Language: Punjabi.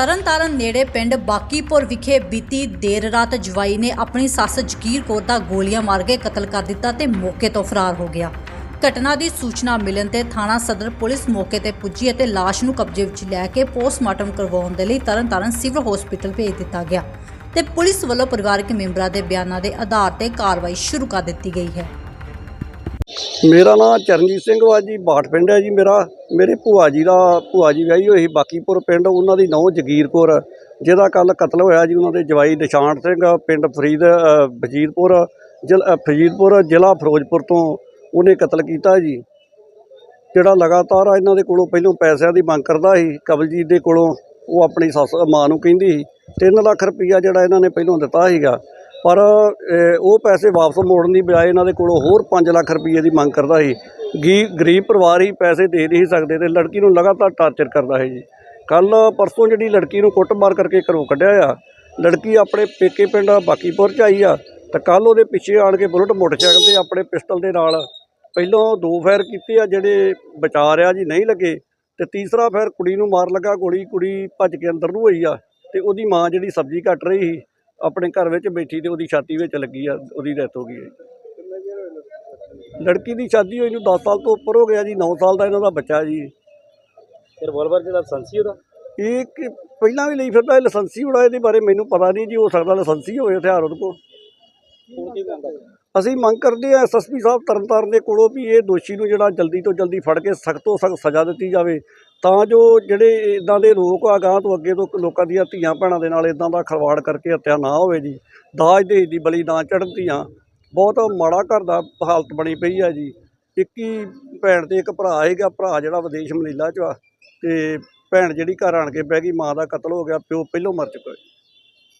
ਤਰਨਤਾਰਨ ਨੇੜੇ ਪਿੰਡ ਬਾਕੀਪੁਰ ਵਿਖੇ ਬੀਤੀ ਦੇਰ ਰਾਤ ਜਵਾਈ ਨੇ ਆਪਣੀ ਸੱਸ ਜਗੀਰ ਕੌਰ ਦਾ ਗੋਲੀਆਂ ਮਾਰ ਕੇ ਕਤਲ ਕਰ ਦਿੱਤਾ ਤੇ ਮੌਕੇ ਤੋਂ ਫਰਾਰ ਹੋ ਗਿਆ। ਘਟਨਾ ਦੀ ਸੂਚਨਾ ਮਿਲਣ ਤੇ ਥਾਣਾ ਸਦਰ ਪੁਲਿਸ ਮੌਕੇ ਤੇ ਪੁੱਜੀ ਅਤੇ ਲਾਸ਼ ਨੂੰ ਕਬਜ਼ੇ ਵਿੱਚ ਲੈ ਕੇ ਪੋਸਟਮਾਰਟਮ ਕਰਵਾਉਣ ਦੇ ਲਈ ਤਰਨਤਾਰਨ ਸਿਵਲ ਹਸਪੀਟਲ ਭੇਜ ਦਿੱਤਾ ਗਿਆ ਤੇ ਪੁਲਿਸ ਵੱਲੋਂ ਪਰਿਵਾਰਕ ਮੈਂਬਰਾਂ ਦੇ ਬਿਆਨਾਂ ਦੇ ਆਧਾਰ ਤੇ ਕਾਰਵਾਈ ਸ਼ੁਰੂ ਕਰ ਦਿੱਤੀ ਗਈ ਹੈ। ਮੇਰਾ ਨਾਮ ਚਰਨਜੀਤ ਸਿੰਘ ਵਾ ਜੀ, ਬਾਠ ਪਿੰਡ ਹੈ ਜੀ ਮੇਰਾ। ਮੇਰੇ ਭੂਆ ਜੀ ਦਾ, ਭੂਆ ਜੀ ਵਿਆਹੀ ਹੋਈ ਬਾਕੀਪੁਰ ਪਿੰਡ, ਉਹਨਾਂ ਦੀ ਨੌਂ ਜਗੀਰ ਕੌਰ ਜਿਹਦਾ ਕੱਲ ਕਤਲ ਹੋਇਆ ਜੀ, ਉਹਨਾਂ ਦੇ ਜਵਾਈ ਨਿਸ਼ਾਨ ਸਿੰਘ, ਪਿੰਡ ਫਰੀਦ ਫਜੀਦਪੁਰ ਵਜੀਦਪੁਰ ਜ਼ਿਲ੍ਹਾ ਜ਼ਿਲ੍ਹਾ ਫਿਰੋਜ਼ਪੁਰ ਤੋਂ ਉਹਨੇ ਕਤਲ ਕੀਤਾ ਜੀ। ਜਿਹੜਾ ਲਗਾਤਾਰ ਇਹਨਾਂ ਦੇ ਕੋਲੋਂ ਪਹਿਲੋਂ ਪੈਸਿਆਂ ਦੀ ਮੰਗ ਕਰਦਾ ਸੀ, ਕਬਲਜੀਤ ਦੇ ਕੋਲੋਂ, ਉਹ ਆਪਣੀ ਸੱਸ, ਮਾਂ ਨੂੰ ਕਹਿੰਦੀ ਸੀ। 3 ਲੱਖ ਰੁਪਈਆ ਜਿਹੜਾ ਇਹਨਾਂ ਨੇ ਪਹਿਲੋਂ ਦਿੱਤਾ ਸੀਗਾ। ਪਰ ਉਹ ਪੈਸੇ ਵਾਪਸ ਮੋੜਨ ਦੀ ਬਜਾਏ ਇਹਨਾਂ ਦੇ ਕੋਲੋਂ ਹੋਰ 5 ਲੱਖ ਰੁਪਈਏ ਦੀ ਮੰਗ ਕਰਦਾ ਸੀ। ਗੀ, ਗਰੀਬ ਪਰਿਵਾਰ ਹੀ ਪੈਸੇ ਦੇ ਨਹੀਂ ਸਕਦੇ ਤੇ ਲੜਕੀ ਨੂੰ ਲਗਾਤਾਰ ਟਾਰਚਰ ਕਰਦਾ ਹੈ ਜੀ। ਕੱਲ ਪਰਸੋਂ ਜਿਹੜੀ ਲੜਕੀ ਨੂੰ ਕੁੱਟਮਾਰ ਕਰਕੇ ਘਰੋਂ ਕੱਢਿਆ ਆ, ਲੜਕੀ ਆਪਣੇ ਪੇਕੇ ਪਿੰਡ ਬਾਕੀਪੁਰ ਚ ਆਈ ਆ, ਤਾਂ ਕੱਲ ਉਹਦੇ ਪਿੱਛੇ ਆਣ ਕੇ ਬੁਲਟ ਮੋਟਰਸਾਈਕਲ ਤੇ ਆਪਣੇ ਪਿਸਟਲ ਦੇ ਨਾਲ ਪਹਿਲੋਂ ਦੋ ਫਾਇਰ ਕੀਤੇ ਆ ਜਿਹੜੇ ਬਚਾ ਰਿਆ ਜੀ, ਨਹੀਂ ਲੱਗੇ। ਤੇ ਤੀਸਰਾ ਫਾਇਰ ਕੁੜੀ ਨੂੰ ਮਾਰ ਲੱਗਾ, ਗੋਲੀ ਕੁੜੀ ਭੱਜ ਕੇ ਅੰਦਰ ਨੂੰ ਹੋਈ ਆ, ਤੇ ਉਹਦੀ ਮਾਂ ਜਿਹੜੀ ਸਬਜ਼ੀ ਕੱਟ ਰਹੀ ਸੀ ਆਪਣੇ ਘਰ ਵਿੱਚ ਬੈਠੀ ਤੇ ਉਹਦੀ ਛਾਤੀ ਵਿੱਚ ਲੱਗੀ ਆ ਉਹਦੀ ਡੈਥ ਹੋ ਗਈ ਹੈ। ਲੜਕੀ ਦੀ ਸ਼ਾਦੀ ਹੋਈ ਨੂੰ 10 ਸਾਲ ਤੋਂ ਉੱਪਰ ਹੋ ਗਿਆ ਜੀ 9 ਸਾਲ ਦਾ ਇਹਨਾਂ ਦਾ ਬੱਚਾ ਜੀ। ਰਿਵਾਲਵਰ ਜਿਹੜਾ ਲਾਇਸੈਂਸੀ ਉਹਦਾ? ਇਹ ਪਹਿਲਾਂ ਵੀ ਲਈ ਫਿਰਦਾ ਲਾਇਸੈਂਸੀ ਹੋਣਾ ਇਹਦੇ ਬਾਰੇ ਮੈਨੂੰ ਪਤਾ ਨਹੀਂ ਜੀ ਹੋ ਸਕਦਾ ਲਾਇਸੈਂਸੀ ਹੋਵੇ ਹਥਿਆਰ ਉਹਦੇ ਕੋਲ। ਅਸੀਂ ਮੰਗ ਕਰਦੇ ਹਾਂ ਐਸਐਸਪੀ ਸਾਹਿਬ ਤਰਨਤਾਰਨ ਦੇ ਕੋਲੋਂ ਵੀ ਇਹ ਦੋਸ਼ੀ ਨੂੰ ਜਿਹੜਾ ਜਲਦੀ ਤੋਂ ਜਲਦੀ ਫੜ ਕੇ ਸਖਤ ਤੋਂ ਸਖਤ ਸਜ਼ਾ ਦਿੱਤੀ ਜਾਵੇ, ਤਾਂ ਜੋ ਜਿਹੜੇ ਇਦਾਂ ਦੇ ਲੋਕ ਆ ਗਾਂ ਤੋਂ ਅੱਗੇ ਤੋਂ ਲੋਕਾਂ ਦੀਆਂ ਧੀਆਂ ਭੈਣਾਂ ਦੇ ਨਾਲ ਇਦਾਂ ਦਾ ਖਲਵਾੜ ਕਰਕੇ ਹੱਤਿਆ ਨਾ ਹੋਵੇ ਜੀ। ਦਾਜ ਦੇ ਦੀ ਬਲੀ ਨਾ ਚੜ੍ਹਨ ਧੀਆਂ ਬਹੁਤ ਮਾੜਾ ਘਰ ਦਾ ਹਾਲਤ ਬਣੀ ਪਈ ਆ ਜੀ। ਇੱਕ ਹੀ ਭੈਣ ਤੇ ਇੱਕ ਭਰਾ ਹੈਗਾ, ਭਰਾ ਜਿਹੜਾ ਵਿਦੇਸ਼ ਮਨੀਲਾ ਚ ਆ, ਤੇ ਭੈਣ ਜਿਹੜੀ ਘਰ ਆਣ ਕੇ ਬਹਿ ਗਈ, ਮਾਂ ਦਾ ਕਤਲ ਹੋ ਗਿਆ, ਪਿਓ ਪਹਿਲੋਂ ਮਰ ਚੁੱਕਾ